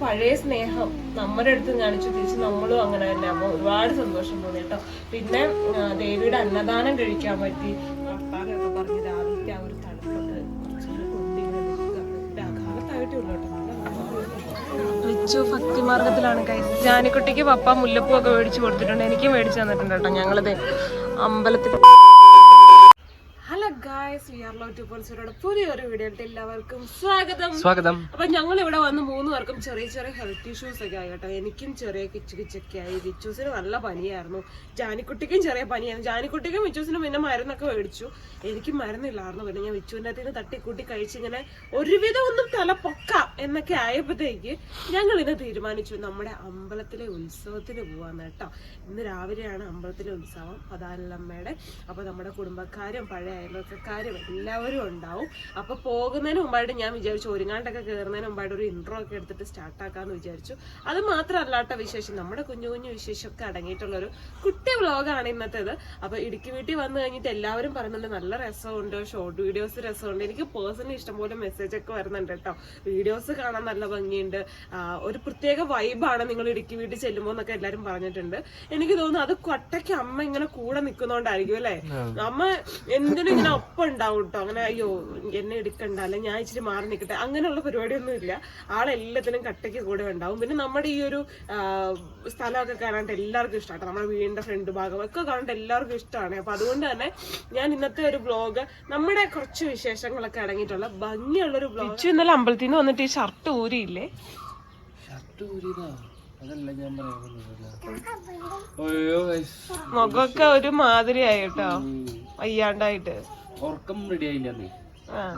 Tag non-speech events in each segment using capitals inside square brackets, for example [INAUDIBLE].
പഴയ സ്നേഹം നമ്മുടെ അടുത്ത് കാണിച്ചു. തിരിച്ച് നമ്മളും അങ്ങനെ തന്നെ അപ്പൊ ഒരുപാട് സന്തോഷം തോന്നി കേട്ടോ. പിന്നെ ദേവിയുടെ അന്നദാനം കഴിക്കാൻ പറ്റി. ജാനിക്കുട്ടിക്ക് പപ്പ മുല്ലപ്പൂ ഒക്കെ മേടിച്ചു കൊടുത്തിട്ടുണ്ട്. എനിക്കും മേടിച്ചു തന്നിട്ടുണ്ട് കേട്ടോ. ഞങ്ങളിത് അമ്പലത്തിൽ പുതിയൊരു വീഡിയോയിട്ട് എല്ലാവർക്കും സ്വാഗതം. സ്വാഗതം. അപ്പൊ ഞങ്ങൾ ഇവിടെ വന്ന് മൂന്ന് പേർക്കും ചെറിയ ചെറിയ ഹെൽത്ത് ഇഷ്യൂസ് ഒക്കെ ആയി കേട്ടോ എനിക്കും ചെറിയ കിച്ചു കിച്ചൊക്കെ ആയി. വിച്ചൂസിന് നല്ല പനിയായിരുന്നു. ജാനിക്കുട്ടിക്കും ചെറിയ പനിയായിരുന്നു. ജാനിക്കുട്ടിക്കും വിച്ചൂസിനും പിന്നെ മരുന്നൊക്കെ മേടിച്ചു. എനിക്കും മരുന്നില്ലായിരുന്നു. പിന്നെ ഞാൻ വിച്ചുവിന്റെ അകത്ത് നിന്ന് തട്ടിക്കൂട്ടി കഴിച്ചിങ്ങനെ ഒരുവിധം ഒന്നും തല പൊക്ക എന്നൊക്കെ ആയപ്പോഴത്തേക്ക് ഞങ്ങൾ ഇന്ന് തീരുമാനിച്ചു. നമ്മുടെ അമ്പലത്തിലെ ഉത്സവത്തിന് പോവാന്ന് കേട്ടോ. ഇന്ന് രാവിലെയാണ് അമ്പലത്തിലെ ഉത്സവം. പതാലമ്മയുടെ അപ്പൊ നമ്മുടെ കുടുംബക്കാരും പഴയ അയൽവക്കക്കാരും എല്ലാവരും ഉണ്ടാവും. അപ്പൊ പോകുന്നതിന് മുമ്പായിട്ട് ഞാൻ വിചാരിച്ചു ഒരുങ്ങാണ്ടൊക്കെ കയറുന്നതിന് മുമ്പായിട്ട് ഒരു ഇൻട്രോ ഒക്കെ എടുത്തിട്ട് സ്റ്റാർട്ട് ആക്കാന്ന് വിചാരിച്ചു. അത് മാത്രമല്ലാട്ട വിശേഷം നമ്മുടെ കുഞ്ഞു കുഞ്ഞു വിശേഷമൊക്കെ അടങ്ങിയിട്ടുള്ള ഒരു കുട്ടി വ്ളോഗാണ് ഇന്നത്തേത്. അപ്പൊ ഇടുക്കി വീട്ടിൽ വന്നു കഴിഞ്ഞിട്ട് എല്ലാവരും പറയുന്നുണ്ട് നല്ല രസമുണ്ട് ഷോർട്ട് വീഡിയോസ് രസമുണ്ട്. എനിക്ക് പേഴ്സണലി ഇഷ്ടംപോലെ മെസ്സേജ് ഒക്കെ വരുന്നുണ്ട് കേട്ടോ. വീഡിയോസ് കാണാൻ നല്ല ഭംഗിയുണ്ട്. ഒരു പ്രത്യേക വൈബാണ് നിങ്ങൾ ഇടുക്കി വീട്ടിൽ ചെല്ലുമ്പോൾ എന്നൊക്കെ എല്ലാവരും പറഞ്ഞിട്ടുണ്ട്. എനിക്ക് തോന്നുന്നു അത് കൊട്ടയ്ക്ക് അമ്മ ഇങ്ങനെ കൂടെ നിൽക്കുന്നോണ്ടായിരിക്കും അല്ലേ? അമ്മ എന്തിനും ഇങ്ങനെ ഒപ്പം ഉണ്ടാവും കേട്ടോ അങ്ങനെ അയ്യോ എന്നെ എടുക്കണ്ട അല്ലെ ഞാൻ ഇച്ചിരി മാറി നിൽക്കട്ടെ അങ്ങനെയുള്ള പരിപാടിയൊന്നും ഇല്ല. ആളെല്ലാത്തിനും കട്ടയ്ക്ക് കൂടെ ഉണ്ടാവും. പിന്നെ നമ്മുടെ ഈ ഒരു സ്ഥലമൊക്കെ കാണാനായിട്ട് എല്ലാവർക്കും ഇഷ്ടമാണ് നമ്മുടെ വീടിന്റെ ഫ്രണ്ട് ഭാഗം ഒക്കെ കാണാനായിട്ട് എല്ലാവർക്കും ഇഷ്ടമാണ് അപ്പൊ അതുകൊണ്ട് തന്നെ ഞാൻ ഇന്നത്തെ ഒരു ബ്ലോഗ് നമ്മുടെ കുറച്ച് വിശേഷങ്ങളൊക്കെ അടങ്ങിയിട്ടുള്ള ഭംഗിയുള്ള ഒരു ബ്ലോഗ് ഇന്നലെ അമ്പലത്തിൽ നിന്ന് വന്നിട്ട് ഈ ഷർട്ട് ഊരിയില്ലേ? ഷർട്ട് ഊരിയതാ. മുഖമൊക്കെ ഒരു മാതിരി ആയിട്ടോ വയ്യാണ്ടായിട്ട്. ഉറക്കം റെഡി ആയില്ല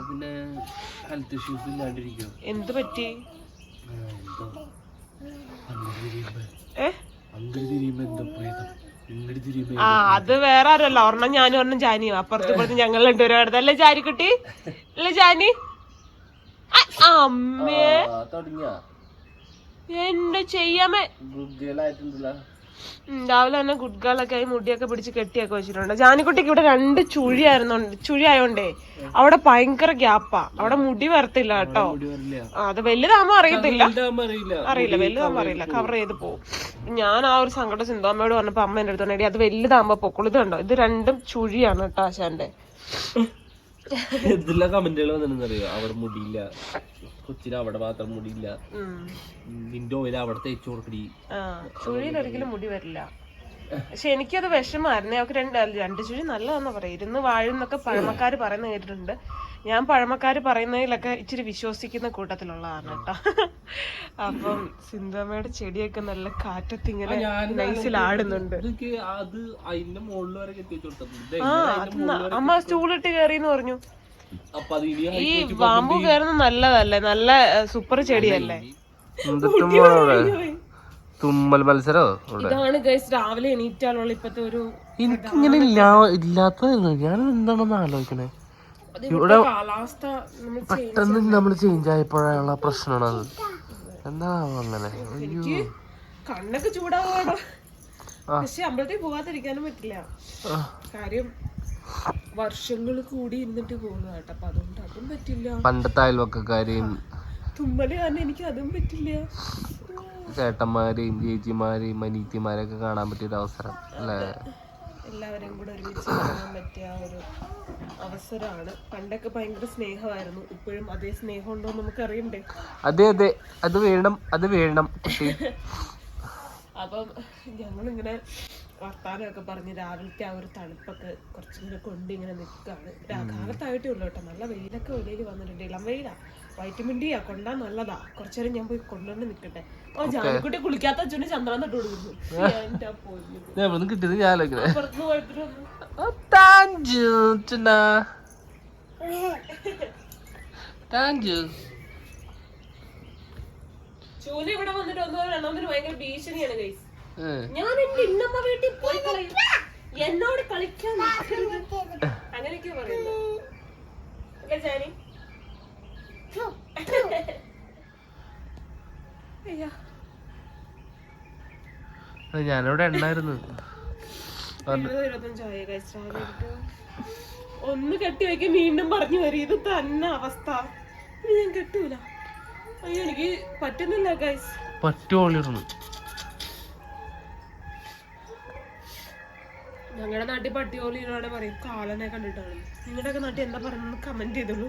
പിന്നെ ഹെൽത്ത് ഇഷ്യൂസ് ഇല്ലാണ്ടിരിക്കും എന്ത് പറ്റി? ആ അത് വേറെ ആരല്ല ഒരെണ്ണം ഞാനും ഒരെണ്ണം ജാനിയും. അപ്പുറത്ത് ഇപ്പുറത്ത് ഞങ്ങൾ രണ്ടുപേരും അടുത്ത് അല്ലേ ജാനിക്കുട്ടി അല്ലേ ജാനി? അമ്മേ എന്താ എന്റെ ചെയ്യാമേ ഗുഡ് ഗേൾ ആയിട്ടുണ്ടല്ല ഉം, രാവിലെ തന്നെ ഗുഡ് ഗേളൊക്കെ ആയി മുടിയൊക്കെ പിടിച്ച് കെട്ടിയൊക്കെ വെച്ചിട്ടുണ്ട്. ജാനിക്കുട്ടിക്ക് ഇവിടെ രണ്ട് ചുഴിയായിരുന്നു ചുഴി ആയോണ്ടേ അവിടെ ഭയങ്കര ഗ്യാപ്പാ. അവിടെ മുടി വരത്തില്ല കേട്ടോ. അത് വലുതാകുമ്പോ അറിയത്തില്ല. അറിയില്ല. വലുതാകുമ്പോ അറിയില്ല. കവർ ചെയ്ത് പോകും ഞാൻ ആ ഒരു സങ്കട ചിന്താമ്മയോട് പറഞ്ഞപ്പോ അമ്മ എന്റെ അടുത്ത് പറഞ്ഞു, അത് വലുതാകുമ്പോ പൊക്കുളിതുണ്ടോ കണ്ടോ ഇത് രണ്ടും ചുഴിയാണ് കേട്ടോ ആശാന്റെ. [LAUGHS] എന്തെല്ലാം കമന്റുകൾ വന്നിട്ടുണ്ടെന്നറിയോ? അവിടെ മുടിയില്ല. കൊച്ചിന് അവിടെ മാത്രം മുടിയില്ല. നിന്റെ ഓയിൽ അവിടെ തേച്ചു കൊടുക്കടി. ഒരിക്കലും മുടി വരില്ല. പക്ഷെ എനിക്കത് വിഷമായിരുന്നു. അവർക്ക് രണ്ട് രണ്ട് ചുഴി നല്ലതാന്ന് പറയും ഇരുന്ന് വാഴുന്നൊക്കെ പഴമക്കാര് പറയുന്ന കേട്ടിട്ടുണ്ട്. ഞാൻ പഴമക്കാര് പറയുന്നതിലൊക്കെ ഇച്ചിരി വിശ്വസിക്കുന്ന കൂട്ടത്തിലുള്ളതാണ് കേട്ടോ. അപ്പം സിന്ധമ്മയുടെ ചെടിയൊക്കെ നല്ല കാറ്റത്തിങ്ങനെ നൈസിൽ ആടുന്നുണ്ട്. ആ അമ്മ സ്റ്റൂളിട്ട് കേറിന്ന് പറഞ്ഞു. അപ്പൊ അത് ഇനി ഈ ബാമ്പു കയറുന്നത് നല്ലതല്ലേ? നല്ല സൂപ്പർ ചെടിയല്ലേ? തുമ്മൽ മത്സരോ ഇതാണ് ഗൈസ് രാവിലെ എണീറ്റാലുള്ള ഇപ്പത്തെ ഒരു എനിക്കിങ്ങനെ ഇല്ലാത്ത ഞാൻ എന്താണെന്ന് ആലോചിക്കണേ? ഇവിടുത്തെ കാലാവസ്ഥ പെട്ടെന്ന് നമ്മൾ ചേഞ്ച് ആയപ്പോഴുള്ള പ്രശ്നമാണ് അത് എന്താ അങ്ങനെ? അയ്യോ. കണ്ണൊക്കെ ചൂടാവാടോ. പക്ഷെ അമ്പലത്തിൽ പോകാതിരിക്കാനും പറ്റില്ല. കാര്യം വർഷങ്ങൾ കൂടി ഇരുന്നിട്ട് പോകുന്നു കേട്ടോ. അപ്പൊ അതുകൊണ്ട് അതും പറ്റില്ല. പണ്ടത്തെ അയൽവക്കക്കാരെയും തുമ്മൽ കാരണം എനിക്ക് അതും പറ്റില്ല. ചേട്ടന്മാരെയും ചേച്ചിമാരെയും അനീത്തിമാരെയൊക്കെ കാണാൻ പറ്റിയ ഒരു അവസരം അല്ലേ? എല്ലാവരെയും കൂടെ ഒരുമിച്ച് കാണാൻ പറ്റിയ ഒരു അവസരമാണ്. പണ്ടൊക്കെ ഭയങ്കര സ്നേഹമായിരുന്നു. ഇപ്പോഴും അതേ സ്നേഹം ഉണ്ടോ നമുക്ക് അറിയണ്ടേ? അതെ അതെ. അത് വേണം അത് വേണം അപ്പം ഞങ്ങളിങ്ങനെ വർത്താനമൊക്കെ പറഞ്ഞ് രാവിലത്തെ ആ ഒരു തണുപ്പൊക്കെ കുറച്ചിങ്ങനെ കൊണ്ട് ഇങ്ങനെ നിൽക്കുകയാണ്. കാലത്തായിട്ടേ ഉള്ളൂ കേട്ടോ. നല്ല വെയിലൊക്കെ വെളിയിൽ വന്നിട്ടുണ്ട്. ഇളം വെയിലാ. വൈറ്റമിൻ ഡി ആ കൊണ്ടാ നല്ലതാ. കുറച്ചേരം ഞാൻ പോയി കൊണ്ടുവന്ന് നിക്കട്ടെ. ഓ ജാനക്കുട്ടി കുളിക്കാത്ത അച്ഛന് ചന്ദ്രൻ തൊട്ട് കൊടുക്കുന്നു. കിട്ടിയത് ഞാൻ ആലോചിക്കണേ അപ്പുറത്ത് പോയിട്ട് വന്നു. താങ്ക് യു ചുന താങ്ക് യു ചൂല ഇവിടെ വന്നിട്ട് ഒന്ന് രണ്ടാമതിന് ഭയങ്കര ഭീഷണിയാണ് ഗൈസ് ഞാൻ എന്റെ ഇന്നമ്മ വീട്ടിൽ പോയി കളയും. എന്നോട് കളിക്കാൻ അങ്ങനെയൊക്കെ പറയുന്നു അല്ലേ ജാനി. അയ്യോ. ഞാനിവിടെ ഉണ്ടായിരുന്നു. ഒന്ന് കെട്ടി വയ്ക്കും വീണ്ടും പറഞ്ഞു വരും. ഇത് തന്നെ അവസ്ഥ. ഞാൻ കെട്ടൂല. അയ്യോ എനിക്ക് പറ്റുന്നില്ല ഗൈസ് പറ്റുമോളിരുന്നു ഞങ്ങളുടെ നാട്ടിൽ പട്ടിയോളിനോടെ പറയും കാലനെ കണ്ടിട്ടാണ് നിങ്ങളുടെയൊക്കെ നാട്ടിൽ എന്താ പറയുന്നത് കമന്റ് ചെയ്തോളൂ.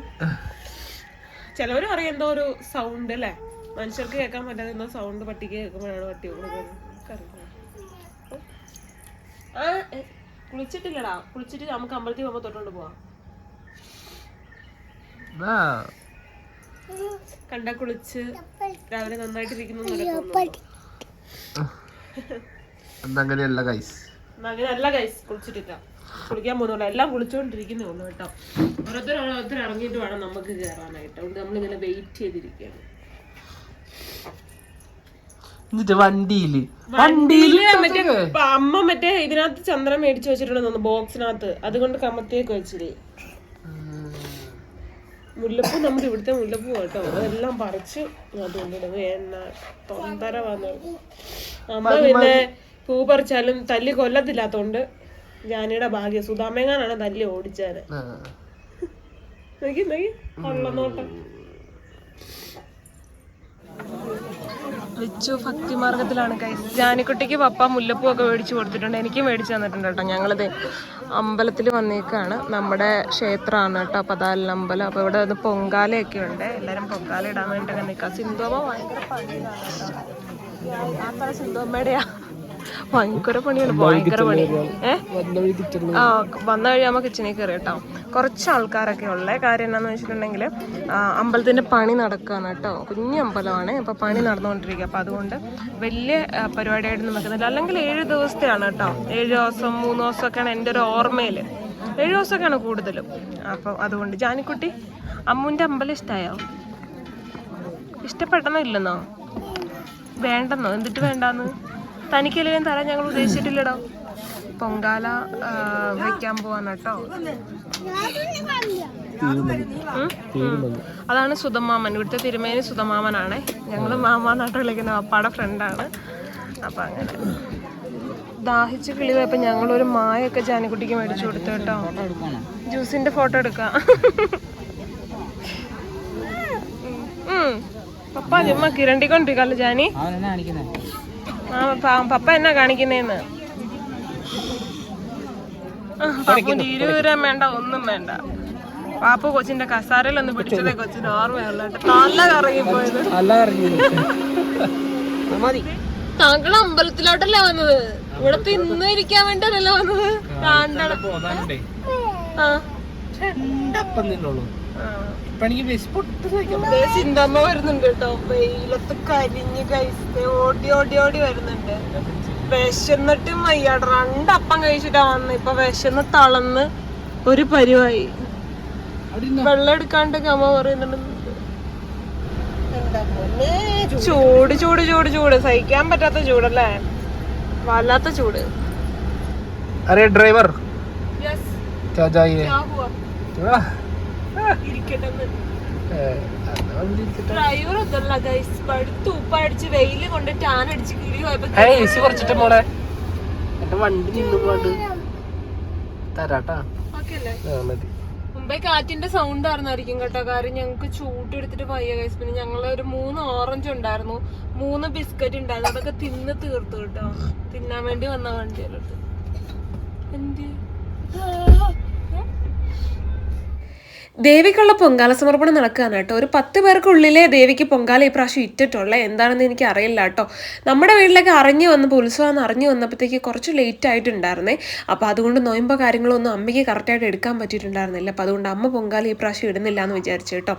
ചിലവര് പറയും എന്തോ ഒരു സൗണ്ട് അല്ലേ മനുഷ്യർക്ക് കേൾക്കാൻ പറ്റാത്ത എന്തോ സൗണ്ട് പട്ടിക്ക് കേൾക്കുമ്പോഴാണ് പട്ടി കൊടുക്കുന്നത്. ആ കുളിച്ചിട്ടില്ലടാ. കുളിച്ചിട്ട് നമുക്ക് അമ്പലത്തിൽ പോകുമ്പോ തൊട്ടോണ്ട് പോവാം. കണ്ട കുളിച്ച് രാവിലെ നന്നായിട്ടിരിക്കുന്നു നല്ല ഗൈസ് അങ്ങനെയല്ല കുളിച്ചിട്ടില്ല. കുളിക്കാൻ പോകുന്നില്ല എല്ലാം കുളിച്ചുകൊണ്ടിരിക്കുന്നേ ഉള്ളൂ കേട്ടോ. ഓരോരുത്തർ ഓരോരുത്തർ ഇറങ്ങിയിട്ട് വേണം നമുക്ക് കയറാനായിട്ട് അതുകൊണ്ട് നമ്മളിങ്ങനെ വെയിറ്റ് ചെയ്തിരിക്കുകയാണ്. എന്നിട്ട് മറ്റേ പ- അമ്മ മറ്റേ ഇതിനകത്ത് ചന്ദ്രൻ മേടിച്ചു വെച്ചിട്ടുണ്ടെന്ന് ബോക്സിനകത്ത്. അതുകൊണ്ട് കമത്തിയൊക്കെ വെച്ചില്ലേ. മുല്ലപ്പൂ നമ്മുടെ ഇവിടുത്തെ മുല്ലപ്പൂ കേട്ടോ. അതെല്ലാം പറിച്ച് അതുകൊണ്ടിടും. എണ്ണ തൊന്തര വന്നു അമ്മ പിന്നെ പൂ പറിച്ചാലും തല്ലി കൊല്ലത്തില്ലാത്തോണ്ട് ജാനിയുടെ ഭാഗ്യം സുധാമേങ്ങാനാണ് തല്ലി ഓടിച്ചത് ഭക്തിമാർഗത്തിലാണ് നോക്കി നോക്കി കൊള്ളനോട്ടം വിച്ചു ഭക്തി മാർഗത്തിലാണ് കൈ ജാനിക്കുട്ടിക്ക് പപ്പ മുല്ലപ്പൂ ഒക്കെ മേടിച്ചു കൊടുത്തിട്ടുണ്ട് എനിക്കും മേടിച്ചു തന്നിട്ടുണ്ട് കേട്ടോ ഞങ്ങളിത് അമ്പലത്തിൽ വന്നേക്കാണ് നമ്മുടെ ക്ഷേത്രമാണ് കേട്ടോ പതാലിന് അമ്പലം അപ്പോൾ ഇവിടെ ഒന്ന് പൊങ്കാലയൊക്കെ ഉണ്ട് എല്ലാവരും പൊങ്കാല ഇടാൻ വേണ്ടിയൊക്കെ നിൽക്കാം സിന്ധുവമ്മ ഭയങ്കര പണിയിലാണ് കേട്ടോ ആ ഭയങ്കര പണിയാണ് ഭയങ്കര പണി. ആ വന്ന വഴി നമ്മൾ കിച്ചണിൽ കയറി കേട്ടോ. കുറച്ച് ആൾക്കാരൊക്കെ ഉള്ള. കാര്യം എന്താണെന്ന് വെച്ചിട്ടുണ്ടെങ്കിൽ അമ്പലത്തിന്റെ പണി നടക്കുകയാണ് കേട്ടോ. കുഞ്ഞു അമ്പലമാണ്. ഇപ്പൊ പണി നടന്നുകൊണ്ടിരിക്കുക. അപ്പൊ അതുകൊണ്ട് വലിയ പരിപാടിയായിട്ട് നിൽക്കുന്നില്ല. അല്ലെങ്കിൽ ഏഴ് ദിവസത്തെയാണ് കേട്ടോ. ഏഴ് ദിവസം മൂന്ന് ദിവസമൊക്കെയാണ് എന്റെ ഒരു ഓർമ്മയിൽ ഏഴ് ദിവസമൊക്കെയാണ് കൂടുതലും. അപ്പോൾ അതുകൊണ്ട് ജാനിക്കുട്ടി അമ്മുന്റെ അമ്പലം ഇഷ്ടമായോ ഇഷ്ടപ്പെട്ടെന്നോ ഇല്ലെന്നോ? വേണ്ടെന്നോ? എന്നിട്ട് വേണ്ടാന്ന്? തനിക്കല്ലെങ്കിലും തരാൻ ഞങ്ങൾ ഉദ്ദേശിച്ചിട്ടില്ലടോ. പൊങ്കാല വയ്ക്കാൻ പോവാന്ന് കേട്ടോ. അതാണ് സുധമാമൻ. ഇവിടുത്തെ തിരുമേനി സുധമാമനാണ്. ഞങ്ങൾ മാമ നാട്ട് വിളിക്കുന്ന അപ്പാടെ ഫ്രണ്ടാണ്. അപ്പം അങ്ങനെ. ദാഹിച്ച് കിളി പോയപ്പോൾ ഞങ്ങളൊരു മായൊക്കെ ജാനിക്കുട്ടിക്ക് മേടിച്ചു കൊടുത്തു കേട്ടോ. ജ്യൂസിന്റെ ഫോട്ടോ എടുക്കാം. പപ്പാ ചുമ്മാ കിരണ്ടിക്കൊണ്ടിരിക്കല്ലോ ജാനി? ആ പപ്പ എന്നാ കാണിക്കുന്നേന്ന്? പപ്പുന് വേണ്ട ഒന്നും വേണ്ട. പാപ്പ കൊച്ചിന്റെ കസാരയിലൊന്ന് പിടിച്ചതേ കൊച്ചിന് ഓർമ്മയുള്ള നല്ല താങ്കൾ അമ്പലത്തിലോട്ടല്ലേ വന്നത്? ഇവിടെ തിന്ന് ഇരിക്കാൻ വേണ്ടിയല്ലോ വന്നത്. കാണ്ടട ആ. ദേ സിന്തമ്മ വരുന്നുണ്ട് കേട്ടോ വെയിലത്ത് കരിഞ്ഞ് കഴിച്ച് ഓടി ഓടി ഓടി വരുന്നുണ്ട് വിശന്നിട്ടും വയ്യാട രണ്ടപ്പം കഴിച്ചിട്ടാ വന്ന് ഇപ്പൊ വിശന്ന് തളന്ന് ഒരു പരിവായി വെള്ളം എടുക്കാണ്ട് അമ്മ പറയുന്നുണ്ട് ചൂട് ചൂട് ചൂട് ചൂട് സഹിക്കാൻ പറ്റാത്ത ചൂടല്ലേ വല്ലാത്ത ചൂട് अरे ड्राइवर യെസ് क्या चाहिए ഇരിക്കട്ടെ ഡ്രൈവർ ഒന്നല്ല ഗൈസ് പടുത്ത് ഉപ്പടിച്ച് വെയിൽ കൊണ്ട് ടാൻ അടിച്ച് കിളി പോയപ്പോ ഏ കുറച്ചിട്ട് മോളെ. എന്റെ വണ്ടി നിന്നു പോണ്ട് തരാട്ടാ. മതി. മുമ്പേ കാറ്റിന്റെ സൗണ്ട് ആയിരുന്നായിരിക്കും കേട്ടോ. കാര്യം ഞങ്ങൾക്ക് ചൂട്ടെടുത്തിട്ട് പയ്യ കൈസ് പിന്നെ ഞങ്ങൾ ഒരു മൂന്ന് ഓറഞ്ച് ഉണ്ടായിരുന്നു. മൂന്ന് ബിസ്ക്കറ്റ് ഉണ്ടായിരുന്നു. അതൊക്കെ തിന്ന് തീർത്തു കേട്ടോ. തിന്നാൻ വേണ്ടി വന്ന വണ്ടിയല്ലോ എന്ത്? ദേവിക്കുള്ള പൊങ്കാല സമർപ്പണം നടക്കുകയാണ് കേട്ടോ. ഒരു പത്ത് പേർക്കുള്ളിലെ ദേവിക്ക് പൊങ്കാല ഈ പ്രാവശ്യം ഇട്ടിട്ടുള്ള. എന്താണെന്ന് എനിക്ക് അറിയില്ല കേട്ടോ. നമ്മുടെ വീട്ടിലൊക്കെ അറിഞ്ഞു വന്നപ്പോൾ ഉത്സവം അറിഞ്ഞു വന്നപ്പോഴത്തേക്ക് കുറച്ച് ലേറ്റ് ആയിട്ടുണ്ടായിരുന്നേ. അപ്പോൾ അതുകൊണ്ട് നോയമ്പോ കാര്യങ്ങളൊന്നും അമ്മയ്ക്ക് കറക്റ്റായിട്ട് എടുക്കാൻ പറ്റിയിട്ടുണ്ടായിരുന്നില്ല. അപ്പോൾ അതുകൊണ്ട് അമ്മ പൊങ്കാല ഈ പ്രാവശ്യം ഇടുന്നില്ല എന്ന് വിചാരിച്ചു കേട്ടോ.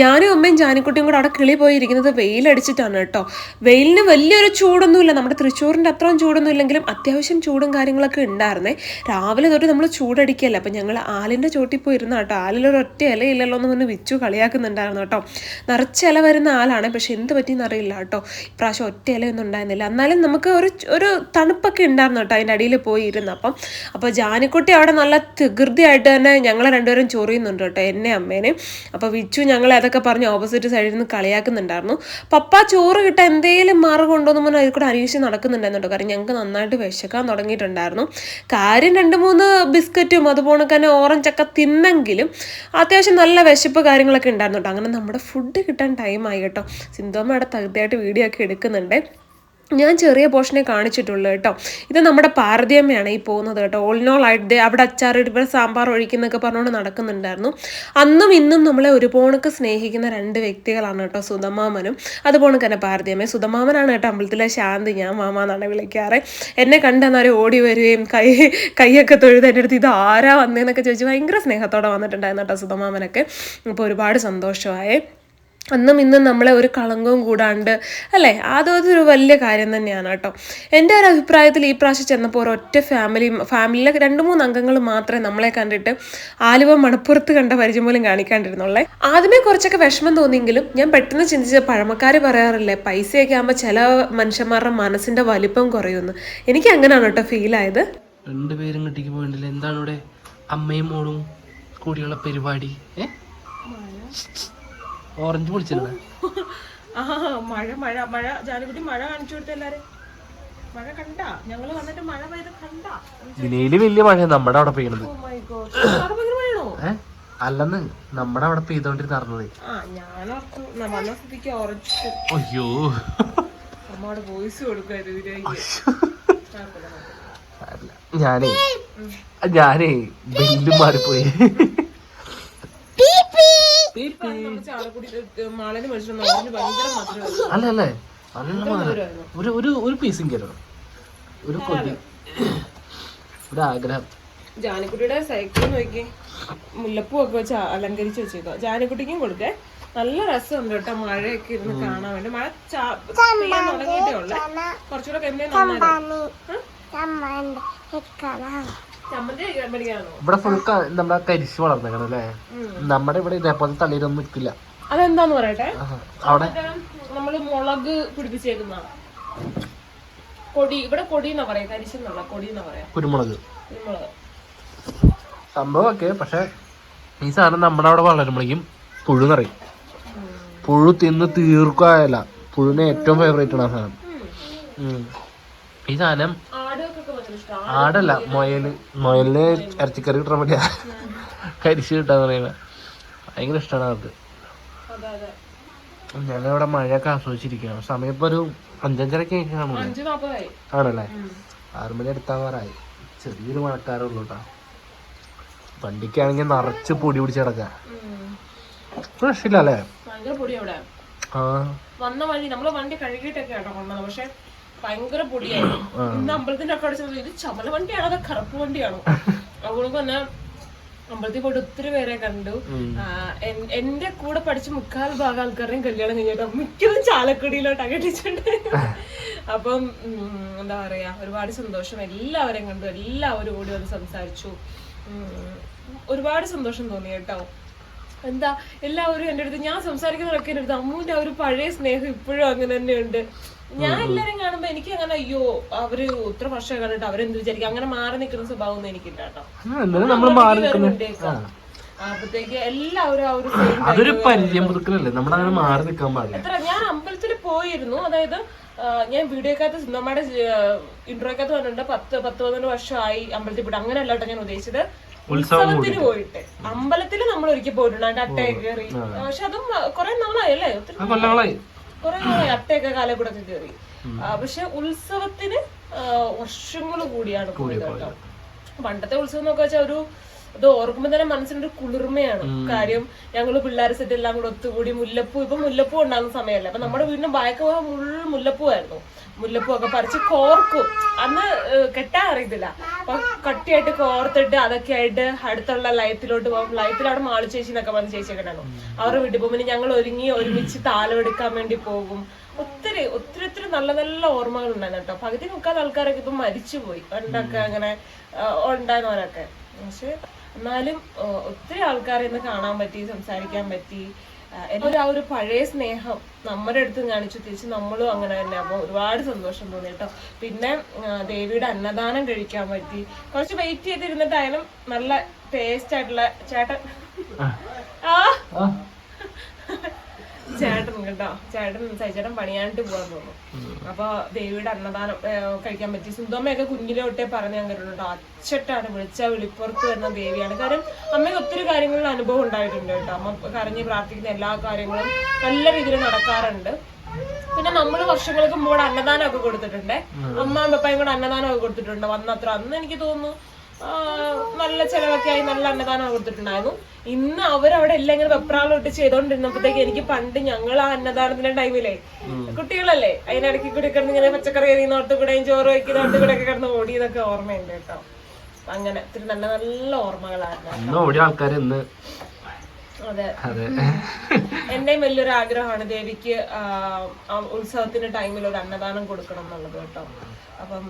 ഞാനും അമ്മയും ജാനിക്കുട്ടിയും കൂടെ അവിടെ കിളി പോയിരിക്കുന്നത് വെയിലടിച്ചിട്ടാണ് കേട്ടോ. വെയിലിന് വലിയൊരു ചൂടൊന്നുമില്ല. നമ്മുടെ തൃശ്ശൂരിന്റെ അത്രയും ചൂടൊന്നും ഇല്ലെങ്കിലും അത്യാവശ്യം ചൂടും കാര്യങ്ങളൊക്കെ ഉണ്ടായിരുന്നേ. രാവിലെ തൊട്ട് നമ്മൾ ചൂടടിക്കല്ല? അപ്പം ഞങ്ങൾ ആലിന്റെ ചോട്ടിൽ പോയി ഇരുന്ന കേട്ടോ. ആലിലൊരു ഒറ്റ ഇലയില്ലല്ലോ എന്ന് പറഞ്ഞ് വിച്ചു കളിയാക്കുന്നുണ്ടായിരുന്നു കേട്ടോ. നിറച്ച് ഇല വരുന്ന ആളാണ്. പക്ഷെ എന്ത് പറ്റിയെന്ന് അറിയില്ല കേട്ടോ. ഇപ്രാവശ്യം ഒറ്റ ഇലയൊന്നും ഉണ്ടായിരുന്നില്ല. എന്നാലും നമുക്ക് ഒരു ഒരു തണുപ്പൊക്കെ ഉണ്ടായിരുന്നു കേട്ടോ അതിന്റെ അടിയിൽ പോയി ഇരുന്ന്. അപ്പം അപ്പോൾ ജാനിക്കുട്ടി അവിടെ നല്ല തികൃതിയായിട്ട് തന്നെ ഞങ്ങളെ രണ്ടുപേരും ചൊറിയുന്നുണ്ട് കേട്ടോ. എന്നെ അമ്മേനെ. അപ്പോൾ വിച്ചു ഞങ്ങളെ അതൊക്കെ പറഞ്ഞ് ഓപ്പോസിറ്റ് സൈഡിൽ നിന്ന് കളിയാക്കുന്നുണ്ടായിരുന്നു. പപ്പ ചോറ് കിട്ടാൻ എന്തെങ്കിലും മാർഗം ഉണ്ടോ എന്ന് പറഞ്ഞാൽ അതിൽ കൂടെ അന്വേഷിച്ച് നടക്കുന്നുണ്ടായിരുന്നു കേട്ടോ. കാരണം ഞങ്ങൾക്ക് നന്നായിട്ട് വിശക്കാൻ തുടങ്ങിയിട്ടുണ്ടായിരുന്നു. കാര്യം രണ്ട് മൂന്ന് ബിസ്ക്കറ്റും അതുപോലെ തന്നെ ഓറഞ്ച് ഒക്കെ തിന്നെങ്കിലും ആ അത്യാവശ്യം നല്ല വിശപ്പ് കാര്യങ്ങളൊക്കെ ഉണ്ടായിരുന്നു കേട്ടോ അങ്ങനെ നമ്മുടെ ഫുഡ് കിട്ടാൻ ടൈമായി കേട്ടോ. സിന്ധുമ്മ അവിടെ തകൃതിയായിട്ട് വീഡിയോ ഒക്കെ എടുക്കുന്നുണ്ട്. ഞാൻ ചെറിയ പോർഷനെ കാണിച്ചിട്ടുള്ളൂ കേട്ടോ. ഇത് നമ്മുടെ പാർവതിയമ്മയാണ് ഈ പോകുന്നത് കേട്ടോ. ഓൾ ഓൾനോൾ ആയിട്ട് അവിടെ അച്ചാർ ഇവിടെ സാമ്പാർ ഒഴിക്കുന്നൊക്കെ പറഞ്ഞുകൊണ്ട് നടക്കുന്നുണ്ടായിരുന്നു. അന്നും ഇന്നും നമ്മളെ ഒരുപോണക്ക് സ്നേഹിക്കുന്ന രണ്ട് വ്യക്തികളാണ് കേട്ടോ സുധമാമനും അതുപോലെ തന്നെ പാർവതിയമ്മ സുധമാമനാണ് കേട്ടോ അമ്പലത്തിലെ ശാന്തി ഞാൻ മാമ എന്നാണ് വിളിക്കാറ്. എന്നെ കണ്ടെന്നാൽ ഓടി വരികയും കൈ കൈയൊക്കെ തൊഴുത് എന്റെ അടുത്ത് ഇത് ആരാ വന്നതെന്നൊക്കെ ചോദിച്ച് ഭയങ്കര സ്നേഹത്തോടെ വന്നിട്ടുണ്ടായിരുന്നു കേട്ടോ സുധമാമനൊക്കെ. അപ്പോൾ ഒരുപാട് സന്തോഷമായേ. അന്നും ഇന്നും നമ്മളെ ഒരു കളങ്കവും കൂടാണ്ട് അല്ലേ? അതൊരു വലിയ കാര്യം തന്നെയാണ് കേട്ടോ. എന്റെ ഒരു അഭിപ്രായത്തിൽ ഈ പ്രാവശ്യം ചെന്നപ്പോൾ ഒരൊറ്റ ഫാമിലി ഫാമിലിയിലെ രണ്ട് മൂന്ന് അംഗങ്ങൾ മാത്രമേ നമ്മളെ കണ്ടിട്ട് ആലുവ മണപ്പുറത്ത് കണ്ട പരിചയം പോലും കാണിക്കാണ്ടിരുന്നുള്ളേ. ആദ്യമേ കുറച്ചൊക്കെ വിഷമം തോന്നിയെങ്കിലും ഞാൻ പെട്ടെന്ന് ചിന്തിച്ച പഴമക്കാർ പറയാറില്ലേ പൈസയൊക്കെ ആകുമ്പോൾ ചില മനുഷ്യന്മാരുടെ മനസ്സിന്റെ വലിപ്പം കുറയുന്നു എനിക്ക് അങ്ങനെയാണ് കേട്ടോ ഫീൽ ആയത്. രണ്ടുപേരും കിട്ടിക്ക് പോയിട്ടില്ല എന്താണ് ഇവിടെ അമ്മയും മോളും കൂടിയുള്ള പരിപാടി ഏ? ഓറഞ്ച് പൊളിച്ചില്ല ആ മഴ മഴ മഴ. ജാനുകുട്ടി മഴ കാണിച്ചു കൊടുത്ത എല്ലാരും. മഴ കണ്ട? ഞങ്ങൾ വന്നിട്ട് മഴ പെയ്ത് കണ്ട? ഇതിനേൽ വലിയ മഴ നമ്മുടെ അവിടെ പെയ്യണത്. Oh അല്ലെന്ന് നമ്മുടെ അവിടെ പെയ്തോണ്ടിരുന്ന അറിഞ്ഞത് അയ്യോ. ഞാനേ ഞാനേ ബെല്ലും മാറിപ്പോയി. അല്ല അല്ലേ. നല്ല. ഒരു ഒരു ഒരു പീസും കയറണം ഒരു കൊതി. ഒരു ആഗ്രഹം ജാനക്കുട്ടിയുടെ സൈക്കിൾ നോക്കി. മുല്ലപ്പൂ ഒക്കെ വെച്ച് അലങ്കരിച്ച് വെച്ചേക്കോ ജാനക്കുട്ടിക്കും കൊടുക്കേ. നല്ല രസമുണ്ട് കേട്ടോ മഴയൊക്കെ ഇരുന്ന് കാണാൻ വേണ്ടി. മഴ ചാടങ്ങിട്ടേ പെയ്യാൻ തുടങ്ങിയിട്ടേ ഉള്ളേ. കുറച്ചുകൂടെ കഴിയുമ്പോ നന്നായിരുന്നു ചമ്മന്തി കഴിക്കാൻ പഠിക്കാണോ ഇവിടെ ഫുൾ നമ്മുടെ കരിശ് വളർന്നേക്കണം അല്ലേ? നമ്മുടെ ഇവിടെ ഇതേപോലെ തളിരൊന്നും നിൽക്കില്ല. അതെന്താന്ന് പറയട്ടെ? അവിടെ നമ്മൾ നമ്മൾ മുളക് പിടിപ്പിച്ചേക്കുന്ന കൊടി ഇവിടെ കൊടി എന്നാ പറയാ കരിശെന്നുള്ള കൊടി എന്നാ പറയാ. കുരുമുളക്. കുരുമുളക്. സംഭവമൊക്കെ പക്ഷെ ഈ സാധനം നമ്മുടെ അവിടെ വളരുമ്പോഴേക്കും പുഴു നിറയും. പുഴു തിന്ന് തീർക്കായല്ല. പുഴുവിന് ഏറ്റവും ഫേവറേറ്റ് ആണ് ആ സാധനം. ഈ സാധനം ആടല്ല മൊയൽ. മുയലിന് ഇറച്ചിക്കറി കിട്ടാൻ വേണ്ടിയാ കരിശ് കിട്ടാന്ന് പറയുന്നത് ഭയങ്കര ഇഷ്ടമാണ് അവർക്ക്. ഞങ്ങളിവിടെ മഴയൊക്കെ ആസ്വദിച്ചിരിക്കുകയാണ്. സമയം ഇപ്പൊ ഒരു അഞ്ചഞ്ചരക്ക് ആണല്ലേ? ആറു മണി അടുത്താവാറായി. ചെറിയൊരു മഴക്കാരേ ഉള്ളൂ കേട്ടോ. വണ്ടിക്കാണെങ്കിൽ നിറച്ച് പൊടി പിടിച്ച് കിടക്കാം. പ്രശ്നമില്ല അല്ലേ? ആ. വന്ന വഴി നമ്മൾ വണ്ടി കഴുകിയിട്ടൊക്കെ കേട്ടോ കൊണ്ടത് പക്ഷെ ഭയങ്കര പൊടിയായിരുന്നു. ഇന്ന് അമ്പലത്തിന്റെ ഒക്കെ അടിച്ചത് ഇത് ചമല വണ്ടിയാണോ അതോ കറുപ്പ് വണ്ടിയാണോ? [LAUGHS] അതുകൊണ്ട് തന്നെ അമ്പലത്തിൽ പോയിട്ട് ഒത്തിരി പേരെ കണ്ടു. എന്റെ കൂടെ പഠിച്ച മുക്കാൽ ഭാഗം ആൾക്കാരുടെയും കല്യാണം കഴിഞ്ഞിട്ടോ മിക്കതും ചാലക്കുടിയിലോട്ട് അകറ്റിച്ചിട്ടുണ്ട് [LAUGHS] അപ്പം എന്താ പറയാ ഒരുപാട് സന്തോഷം. എല്ലാവരെയും കണ്ടു. എല്ലാവരും കൂടി വന്ന് സംസാരിച്ചു. ഒരുപാട് സന്തോഷം തോന്നി കേട്ടോ. എന്താ എല്ലാവരും എന്റെ അടുത്ത് ഞാൻ സംസാരിക്കുന്നവരൊക്കെ എന്റെ അടുത്ത് അമ്മുവിന്റെ ആ ഒരു പഴയ സ്നേഹം ഇപ്പോഴും അങ്ങനെ തന്നെയുണ്ട്. ഞാൻ എല്ലാരും കാണുമ്പോ എനിക്ക് അങ്ങനെ അയ്യോ അവർ ഇത്ര വർഷം കണ്ടിട്ട് അവരെന്ത് വിചാരിക്കും? അങ്ങനെ മാറി നിൽക്കുന്ന സ്വഭാവം ഒന്നും എനിക്കില്ല കേട്ടോ. നമ്മൾ. അപ്പത്തേക്ക് എല്ലാവരും ആ ഒരു same അതൊരു പരിചയം പുതുക്കലല്ലേ? നമ്മളങ്ങനെ മാറി നിൽക്കാൻ പാടില്ല. എത്ര ഞാൻ അമ്പലത്തിൽ പോയിരുന്നു. അതായത് ഞാൻ വീഡിയോക്കകത്ത് സിനിമയുടെ ഇൻട്രോക്കകത്ത് പറഞ്ഞിട്ടുണ്ട് പത്ത് പത്ത് പതിനൊന്ന് വർഷമായി അമ്പലത്തിൽ പോയിട്ട്. അങ്ങനെ അല്ലാട്ടോ ഞാൻ ഉദ്ദേശിച്ചത്. ഉത്സവത്തിന് പോയിട്ട്. അമ്പലത്തിൽ നമ്മൾ ഒരിക്കൽ പോയിട്ടുണ്ട്. അതിന്റെ അട്ടയൊക്കെ കയറി. പക്ഷെ അതും കൊറേ നാളായി അല്ലേ? ഒത്തിരി കുറെ നാളെ അട്ടയൊക്കെ കാലം കൂടെ ഒക്കെ കയറി പക്ഷെ ഉത്സവത്തിന് വർഷങ്ങൾ കൂടിയാണ് പോയത് കേട്ടോ. പണ്ടത്തെ ഉത്സവം എന്നൊക്കെ വെച്ചാൽ ഒരു ഇത് ഓർക്കുമ്പോ തന്നെ മനസ്സിനൊരു കുളിർമയാണ്. കാര്യം ഞങ്ങൾ പിള്ളേർ സെറ്റ് എല്ലാം കൂടെ ഒത്തുകൂടി മുല്ലപ്പൂ ഇപ്പൊ മുല്ലപ്പൂ ഉണ്ടാകുന്ന സമയമല്ലേ അപ്പൊ നമ്മുടെ വീടിന്റെ ബാക്ക് മുൾ മുല്ലപ്പൂ ആയിരുന്നു മുല്ലപ്പൂ ഒക്കെ പറിച്ച് കോർക്കും. അന്ന് കെട്ടാൻ അറിയത്തില്ല. അപ്പൊ കട്ടിയായിട്ട് കോർത്തിട്ട് അതൊക്കെ ആയിട്ട് അടുത്തുള്ള ലൈഫിലോട്ട് പോകും. ലയത്തിലാണ് മാളു ചേച്ചി എന്നൊക്കെ വന്ന് ചേച്ചിയൊക്കെ ഉണ്ടാകും അവരുടെ വീട്ടിൽ പോകുമ്പോൾ ഞങ്ങൾ ഒരുങ്ങി ഒരുമിച്ച് താലം എടുക്കാൻ വേണ്ടി പോകും. ഒത്തിരി ഒത്തിരി ഒത്തിരി നല്ല നല്ല ഓർമ്മകൾ ഉണ്ടായിരുന്നു കേട്ടോ. പകുതി മുക്കാൽ ആൾക്കാരൊക്കെ ഇപ്പൊ മരിച്ചുപോയി. പണ്ടൊക്കെ അങ്ങനെ ഉണ്ടായിരുന്നവരൊക്കെ. പക്ഷെ എന്നാലും ഒത്തിരി ആൾക്കാരെ ഇന്ന് കാണാൻ പറ്റി സംസാരിക്കാൻ പറ്റി. എല്ലാവരും ആ ഒരു പഴയ സ്നേഹം നമ്മുടെ അടുത്ത് കാണിച്ചു. തിരിച്ച് നമ്മളും അങ്ങനെ തന്നെ. അപ്പൊ ഒരുപാട് സന്തോഷം തോന്നി കേട്ടോ. പിന്നെ ദേവിയുടെ അന്നദാനം കഴിക്കാൻ പറ്റി. കുറച്ച് വെയിറ്റ് ചെയ്തിരുന്നിട്ടായാലും നല്ല ടേസ്റ്റ് ആയിട്ടുള്ള ചേട്ടൻ. ആ. ചേട്ടൻ കേട്ടോ. ചേട്ടൻ സൈചേട്ടൻ പണിയാണ്ട് പോവാൻ തോന്നുന്നു അപ്പൊ ദേവിയുടെ അന്നദാനം കഴിക്കാൻ പറ്റി. സുന്ദമ്മയൊക്കെ കുഞ്ഞിലെ തൊട്ടേ പറഞ്ഞു ഞാൻ കേട്ടോ. അച്ചട്ടാണ് വിളിച്ച വിളിപ്പുറത്ത് വരുന്ന ദേവിയാണ്. കാരണം അമ്മയ്ക്ക് ഒത്തിരി കാര്യങ്ങളിൽ അനുഭവം ഉണ്ടായിട്ടുണ്ട് കേട്ടോ. അമ്മ കരഞ്ഞ് പ്രാർത്ഥിക്കുന്ന എല്ലാ കാര്യങ്ങളും നല്ല രീതിയിൽ നടക്കാറുണ്ട്. പിന്നെ നമ്മൾ വർഷങ്ങൾക്ക് മുമ്പ് അന്നദാനം ഒക്കെ കൊടുത്തിട്ടുണ്ട്. അമ്മ പപ്പയും കൂടെ അന്നദാനം ഒക്കെ കൊടുത്തിട്ടുണ്ട്. വന്നത്ര അന്ന് എനിക്ക് തോന്നുന്നു നല്ല ചെലവൊക്കെ ആയി നല്ല അന്നദാനം കൊടുത്തിട്ടുണ്ടായിരുന്നു. ഇന്ന് അവരവിടെ എല്ലാം ഇങ്ങനെ വെപ്രാളം ഇട്ട് ചെയ്തോണ്ടിരുന്നപ്പോഴത്തേക്ക് എനിക്ക് പണ്ട് ഞങ്ങൾ ആ അന്നദാനത്തിന്റെ ടൈമിലേ കുട്ടികളല്ലേ അതിനിടയ്ക്ക് കൂടി കിടന്ന് ഇങ്ങനെ പച്ചക്കറി എറിയുന്നോടത്ത് കൂടെയും ചോറ് വയ്ക്കുന്നോടത്ത് കൂടെ ഒക്കെ കിടന്ന് ഓടിയതൊക്കെ ഓർമ്മയുണ്ട് കേട്ടോ. അങ്ങനെ ഇത്തിരി നല്ല നല്ല ഓർമ്മകളായിരുന്നു ഓടിയ ആൾക്കാർ ഇന്ന് അതെ. എന്റെയും വലിയൊരു ആഗ്രഹമാണ് ദേവിക്ക് ഉത്സവത്തിന്റെ ടൈമിൽ ഒരു അന്നദാനം കൊടുക്കണം എന്നുള്ളത് കേട്ടോ. അപ്പം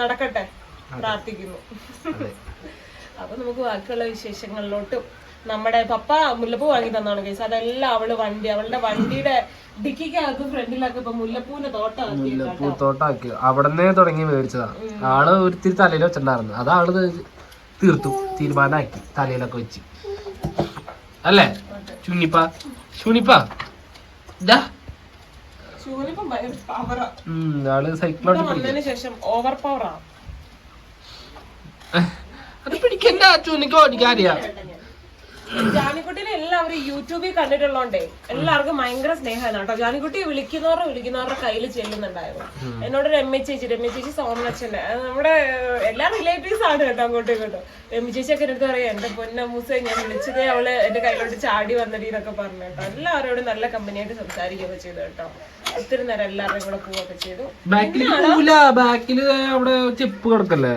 നടക്കട്ടെ. പ്രാർത്ഥിക്കുന്നു. [LAUGHS] അപ്പൊ നമുക്ക് ബാക്കിയുള്ള വിശേഷങ്ങളിലോട്ടും നമ്മുടെ പപ്പ മുല്ലപ്പൂ വാങ്ങി തന്നാണ് കേസ് അതെല്ലാം അവൾ വണ്ടി അവളുടെ വണ്ടിയുടെ ഡിക്കിക്കകത്തും ഫ്രണ്ടിലൊക്കെ ഇപ്പൊ മുല്ലപ്പൂവിന്റെ തോട്ടം തോട്ടാക്കി. അവിടന്നേ തുടങ്ങി മേടിച്ചതാ. ആൾ ഒരിത്തിരി തലയിൽ വെച്ചിട്ടുണ്ടായിരുന്നു. അത് ആൾ തീർത്തു തീരുമാനമാക്കി തലയിലൊക്കെ വെച്ച്. അല്ലേ? ചുണ്ണിപ്പ ചുണിപ്പ ഇതാ ആൾ സൈക്കിളോട്ട് ശേഷം ഓവർ പവറാ അത് പിടിക്കണ്ട ചുണ്ണിക്ക് ഓടിക്കാൻ അറിയാം ജാനിക്കുട്ടിനെ എല്ലാവരും യൂട്യൂബിൽ കണ്ടിട്ടുള്ളോണ്ടേ എല്ലാവർക്കും ഭയങ്കര സ്നേഹമാണ് കേട്ടോ. ജാനിക്കുട്ടിയെ വിളിക്കുന്നവരുടെ വിളിക്കുന്നവരുടെ കയ്യിൽ ചെല്ലുന്നുണ്ടായിരുന്നു. എന്നോട് ഒരു എം രമ്യ ചേച്ചി എം രമ്യ ചേച്ചി സോമനച്ഛന്റെ നമ്മുടെ എല്ലാ റിലേറ്റീവ്സ് ആണ് കേട്ടോ അങ്ങോട്ടും ഇങ്ങോട്ടും. രമ്യ ചേച്ചിയൊക്കെ എടുത്ത് പറയാം എന്റെ പൊന്നമ്മൂസെ ഞാൻ വിളിച്ചതേ അവൾ എന്റെ കയ്യിലോട്ട് ചാടി വന്നടി എന്നൊക്കെ പറഞ്ഞു കേട്ടോ. എല്ലാവരോടും നല്ല കമ്പനിയായിട്ട് സംസാരിക്കുകയൊക്കെ ചെയ്തു കേട്ടോ. ഒത്തിരി നേരം എല്ലാവരുടെയും കൂടെ പോവുകയൊക്കെ ചെയ്തു. ബാക്കിൽ ബാക്കിൽ അവിടെ ചെപ്പ് കിടക്കല്ലേ?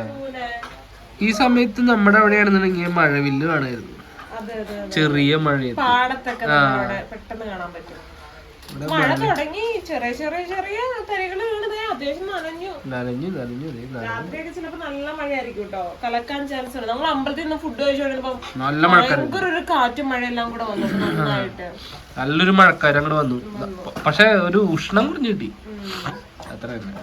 ഈ സമയത്ത് നമ്മുടെ അവിടെയാണെന്നുണ്ടെങ്കിൽ മഴവില്ല് കാണായിരുന്നു. ചെറിയ പാടത്തൊക്കെ പെട്ടെന്ന് കാണാൻ പറ്റും. മഴ തുടങ്ങി ചെറിയ ചെറിയ ചെറിയ തരികൾ വീണത് അത്യാവശ്യം നനഞ്ഞു. നനഞ്ഞു നനഞ്ഞു ദേ നനഞ്ഞു. രാത്രിയൊക്കെ ചിലപ്പോ നല്ല മഴയായിരിക്കും കേട്ടോ. കലക്കാൻ ചാൻസ് ഉണ്ട്. നമ്മൾ അമ്പലത്തിൽ നിന്ന് ഫുഡ് നല്ല ഭയങ്കര ഒരു കാറ്റും മഴയെല്ലാം കൂടെ വന്നു. നന്നായിട്ട്. നല്ലൊരു മഴക്കാരം വന്നു. പക്ഷെ ഒരു ഉഷ്ണം കുറഞ്ഞു കിട്ടി. അത്ര തന്നെ